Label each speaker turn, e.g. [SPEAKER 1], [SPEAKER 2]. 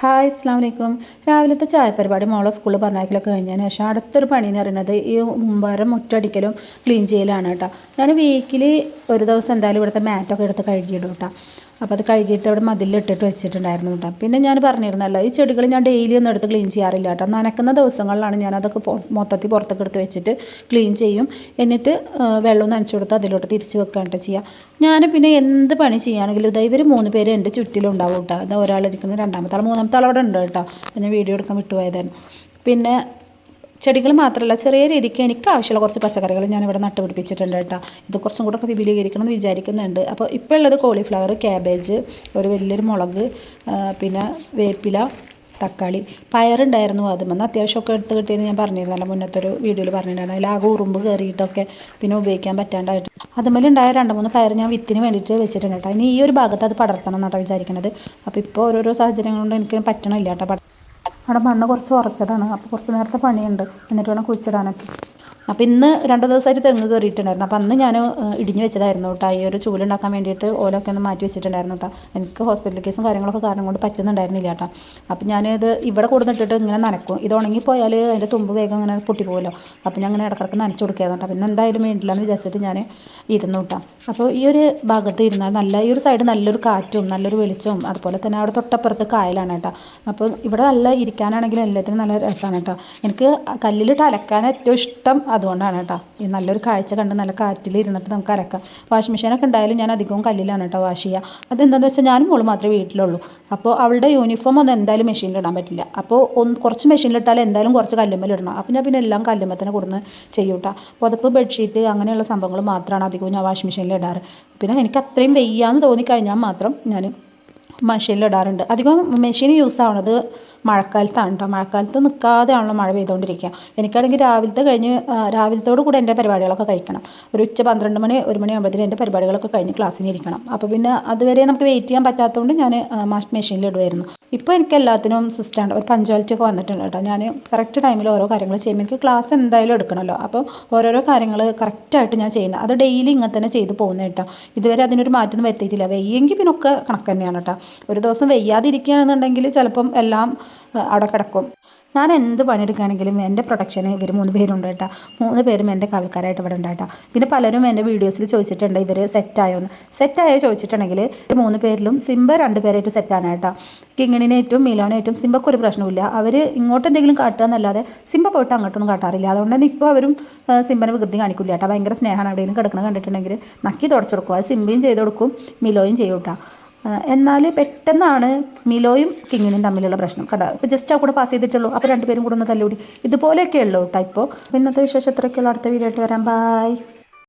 [SPEAKER 1] Hi ഇസ്ലാം വലൈക്കും രാവിലത്തെ ചായ പരിപാടി മോളെ സ്കൂളിൽ പറഞ്ഞാക്കലൊക്കെ കഴിഞ്ഞതിന് ശേഷം അടുത്തൊരു പണി എന്ന് പറയുന്നത് ഈ മുമ്പാരം മുറ്റടിക്കലും ക്ലീൻ ചെയ്യലാണ് കേട്ടോ. ഞാൻ വീക്കിലി ഒരു ദിവസം എന്തായാലും ഇവിടുത്തെ മാറ്റൊക്കെ എടുത്ത് കഴുകിയിടും കേട്ടോ. അപ്പോൾ അത് കഴുകിയിട്ട് അവിടെ മതിലിട്ടിട്ട് വെച്ചിട്ടുണ്ടായിരുന്നു കേട്ടോ. പിന്നെ ഞാൻ പറഞ്ഞിരുന്നല്ലോ ഈ ചെടികൾ ഞാൻ ഡെയിലി ഒന്നും എടുത്ത് ക്ലീൻ ചെയ്യാറില്ല കേട്ടോ. നനക്കുന്ന ദിവസങ്ങളിലാണ് ഞാൻ അതൊക്കെ മൊത്തത്തിൽ പുറത്തൊക്കെ എടുത്ത് വെച്ചിട്ട് ക്ലീൻ ചെയ്യും. എന്നിട്ട് വെള്ളം നനച്ചു കൊടുത്ത് അതിലോട്ട് തിരിച്ച് വെക്കാണ്ട് ചെയ്യുക ഞാൻ പിന്നെ എന്ത് പണി ചെയ്യുകയാണെങ്കിലും ഇതാ ഇവർ മൂന്ന് പേര് എന്റെ ചുറ്റിലുണ്ടാവും കേട്ടോ. അതാ ഒരാളിരിക്കുന്നത് രണ്ടാമത്തെ ആൾ മൂന്നാമത്തെ ആൾ അവിടെ ഉണ്ട് കേട്ടോ. ഞാൻ വീഡിയോ എടുക്കാൻ വിട്ടുപോയതായിരുന്നു. പിന്നെ ചെടികൾ മാത്രമല്ല ചെറിയ രീതിക്ക് എനിക്ക് ആവശ്യമുള്ള കുറച്ച് പച്ചക്കറികൾ ഞാൻ ഇവിടെ നട്ടുപിടിപ്പിച്ചിട്ടുണ്ട് കേട്ടോ. ഇത് കുറച്ചും കൂടെ ഒക്കെ വിപുലീകരിക്കണം എന്ന് വിചാരിക്കുന്നുണ്ട്. അപ്പോൾ ഇപ്പോൾ ഉള്ളത് കോളിഫ്ലവർ ക്യാബേജ് ഒരു വലിയൊരു മുളക് പിന്നെ വേപ്പില തക്കാളി. പയറുണ്ടായിരുന്നു അതുമെന്ന് അത്യാവശ്യമൊക്കെ എടുത്ത് കിട്ടിയെന്ന് ഞാൻ പറഞ്ഞിരുന്നല്ലോ മുന്നത്തെ ഒരു വീഡിയോയിൽ പറഞ്ഞിട്ടുണ്ടായിരുന്നു. അതിൽ ആകെ ഉറുമ്പ് കയറിയിട്ടൊക്കെ പിന്നെ ഉപയോഗിക്കാൻ പറ്റാണ്ടായിട്ട്. അതുമല്ല ഉണ്ടായ രണ്ട് മൂന്ന് പയർ ഞാൻ വിത്തിന് വേണ്ടിയിട്ട് വെച്ചിട്ടുണ്ട് കേട്ടോ. ഇനി ഈ ഒരു ഭാഗത്ത് അത് പടർത്തണം എന്നാണ് വിചാരിക്കുന്നത് അപ്പോൾ ഇപ്പോൾ ഓരോരോ സാഹചര്യങ്ങൾ കൊണ്ട് എനിക്ക് പറ്റണമില്ല കേട്ടോ. അവിടെ മണ്ണ് കുറച്ച് ഉറച്ചതാണ്. അപ്പോൾ കുറച്ച് നേരത്തെ പണിയുണ്ട്. എന്നിട്ട് വേണം കുഴിച്ചിടാനൊക്കെ. അപ്പോൾ ഇന്ന് രണ്ട് ദിവസമായിട്ട് തെങ്ങ് കയറിയിട്ടുണ്ടായിരുന്നു. അപ്പോൾ അന്ന് ഞാൻ ഇടിഞ്ഞു വെച്ചതായിരുന്നു കേട്ടോ. ഈ ഒരു ചൂലുണ്ടാക്കാൻ വേണ്ടിയിട്ട് ഓലൊക്കെ ഒന്ന് മാറ്റി വെച്ചിട്ടുണ്ടായിരുന്നു കേട്ടോ. എനിക്ക് ഹോസ്പിറ്റൽ കേസും കാര്യങ്ങളൊക്കെ കാരണം കൊണ്ട് പറ്റുന്നുണ്ടായിരുന്നില്ല കേട്ടോ. അപ്പോൾ ഞാനിത് ഇവിടെ കൊടുത്തിട്ടിട്ട് ഇങ്ങനെ നനക്കും. ഇത് ഉണങ്ങിപ്പോയാൽ അതിന്റെ തുമ്പ് വേഗം ഇങ്ങനെ പൊട്ടിപ്പോകുമല്ലോ അപ്പോൾ ഞാൻ അങ്ങനെ ഇടക്കിടക്ക് നനച്ചു കൊടുക്കുകയാണ് കേട്ടോ. പിന്നെ എന്തായാലും വേണ്ടില്ലാന്ന് വിചാരിച്ചിട്ട് ഞാൻ ഇരുന്നു കേട്ടോ. അപ്പോൾ ഈ ഒരു ഭാഗത്ത് ഇരുന്നാൽ നല്ല ഈ ഒരു സൈഡ് നല്ലൊരു കാറ്റും നല്ലൊരു വെളിച്ചവും അതുപോലെ തന്നെ അവിടെ തൊട്ടപ്പുറത്ത് കായലാണ് കേട്ടോ. അപ്പോൾ ഇവിടെ നല്ല ഇരിക്കാനാണെങ്കിലും എല്ലാത്തിനും നല്ല രസമാണ് കേട്ടോ. എനിക്ക് കല്ലിലിട്ട് അലക്കാൻ ഏറ്റവും ഇഷ്ടം അതുകൊണ്ടാണ് കേട്ടോ. ഈ നല്ലൊരു കാഴ്ച കണ്ട് നല്ല കാറ്റിൽ ഇരുന്നിട്ട് നമുക്ക് അരക്കാം വാഷിംഗ് മെഷീനൊക്കെ ഉണ്ടായാലും ഞാൻ അധികവും കല്ലിലാണ് കേട്ടോ വാഷ് ചെയ്യുക അതെന്താണെന്ന് വെച്ചാൽ ഞാനും മോൾ മാത്രമേ വീട്ടിലുള്ളൂ. അപ്പോൾ അവളുടെ യൂണിഫോം ഒന്നും എന്തായാലും മെഷീനിൽ ഇടാൻ പറ്റില്ല. അപ്പോൾ ഒന്ന് കുറച്ച് മെഷീനിലിട്ടാൽ എന്തായാലും കുറച്ച് കല്ലുമ്മൽ ഇടണം. അപ്പോൾ ഞാൻ പിന്നെ എല്ലാം കല്ലുമ്മൽ തന്നെ കൊടുന്ന് ചെയ്യും കേട്ടോ. പുതപ്പ് ബെഡ്ഷീറ്റ് അങ്ങനെയുള്ള സംഭവങ്ങൾ മാത്രമാണ് അധികവും ഞാൻ വാഷിംഗ് മെഷീനിൽ ഇടാറ്. പിന്നെ എനിക്ക് അത്രയും വെയ്യാന്ന് തോന്നിക്കഴിഞ്ഞാൽ മാത്രം ഞാൻ മെഷീനിൽ ഇടാറുണ്ട് അധികം മെഷീൻ യൂസ് ആവണത് മഴക്കാലത്താണ് കേട്ടോ മഴക്കാലത്ത് നിൽക്കാതെയാണല്ലോ മഴ പെയ്തുകൊണ്ടിരിക്കുക എനിക്കാണെങ്കിൽ രാവിലത്തെ കഴിഞ്ഞ് രാവിലത്തോടു കൂടെ എന്റെ പരിപാടികളൊക്കെ കഴിക്കണം. ഒരു ഉച്ച പന്ത്രണ്ട് മണി ഒരു മണി മണിയാകുമ്പോഴത്തേനും എന്റെ പരിപാടികളൊക്കെ കഴിഞ്ഞ് ക്ലാസ്സിന് ഇരിക്കണം അപ്പോൾ പിന്നെ അതുവരെ നമുക്ക് വെയിറ്റ് ചെയ്യാൻ പറ്റാത്തതുകൊണ്ട് ഞാൻ മെഷീനിൽ ഇടുമായിരുന്നു ഇപ്പോൾ എനിക്ക് എല്ലാത്തിനും സിസ്റ്റം ഒരു പഞ്ച്വാലിറ്റി ഒക്കെ വന്നിട്ടുണ്ട് കേട്ടോ ഞാൻ കറക്റ്റ് ടൈമിൽ ഓരോ കാര്യങ്ങൾ ചെയ്യുമ്പോൾ എനിക്ക് ക്ലാസ് എന്തായാലും എടുക്കണമല്ലോ അപ്പോൾ ഓരോരോ കാര്യങ്ങൾ കറക്റ്റായിട്ട് ഞാൻ ചെയ്യുന്നത് അത് ഡെയിലി ഇങ്ങനെ തന്നെ ചെയ്തു പോകുന്നത് കേട്ടോ ഇതുവരെ അതിനൊരു മാറ്റമൊന്നും വരുത്തിയിട്ടില്ല. വെയ്യെങ്കിൽ പിന്നെ ഒക്കെ കണക്ക് തന്നെയാണ് കേട്ടോ ഒരു ദിവസം വെയ്യാതിരിക്കുകയാണെന്നുണ്ടെങ്കിൽ ചിലപ്പം എല്ലാം അവിടെ കിടക്കും. ഞാൻ എന്ത് പണിയെടുക്കുകയാണെങ്കിലും എന്റെ പ്രൊഡക്ഷന് ഇവർ മൂന്ന് പേരുണ്ട് കേട്ടോ. മൂന്ന് പേരും എന്റെ കാവൽക്കാരായിട്ട് ഇവിടെ ഉണ്ട് കേട്ടോ. പിന്നെ പലരും എന്റെ വീഡിയോസിൽ ചോദിച്ചിട്ടുണ്ട് ഇവർ സെറ്റായോ എന്ന്. സെറ്റായോ ചോദിച്ചിട്ടുണ്ടെങ്കിൽ മൂന്ന് പേരിലും സിംബ രണ്ട് പേരായിട്ട് സെറ്റാണ് കേട്ടോ. കിങ്ങിണിനേറ്റും മിലോനേറ്റും സിംബക്ക് ഒരു പ്രശ്നമില്ല അവർ ഇങ്ങോട്ട് എന്തെങ്കിലും കാട്ടുക എന്നല്ലാതെ സിംബ പോയിട്ട് അങ്ങോട്ടൊന്നും കാട്ടാറില്ല. അതുകൊണ്ട് തന്നെ ഇപ്പോൾ അവരും സിംബനെ വികൃതി കാണിക്കില്ല കേട്ടോ. ഭയങ്കര സ്നേഹമാണ് എവിടെയെങ്കിലും കിടക്കണം കണ്ടിട്ടുണ്ടെങ്കിൽ നക്കി തുടച്ചു കൊടുക്കും. അത് സിംബയും ചെയ്ത് കൊടുക്കും മിലോയും ചെയ്യും കേട്ടോ. എന്നാൽ പെട്ടെന്നാണ് മിലോയും കിങ്ങിനും തമ്മിലുള്ള പ്രശ്നം. കഥ ഇപ്പോൾ ജസ്റ്റ് ആ കൂടെ പാസ് ചെയ്തിട്ടുള്ളൂ അപ്പോൾ രണ്ടുപേരും കൂടെ ഒന്ന് തല്ലുകൂടി ഇതുപോലെയൊക്കെ ഉള്ളൂ കേട്ടോ ഇപ്പോൾ ഇന്നത്തെ വിശേഷം എത്രയൊക്കെയുള്ള അടുത്ത വീഡിയോ ആയിട്ട് വരാം. ബായ്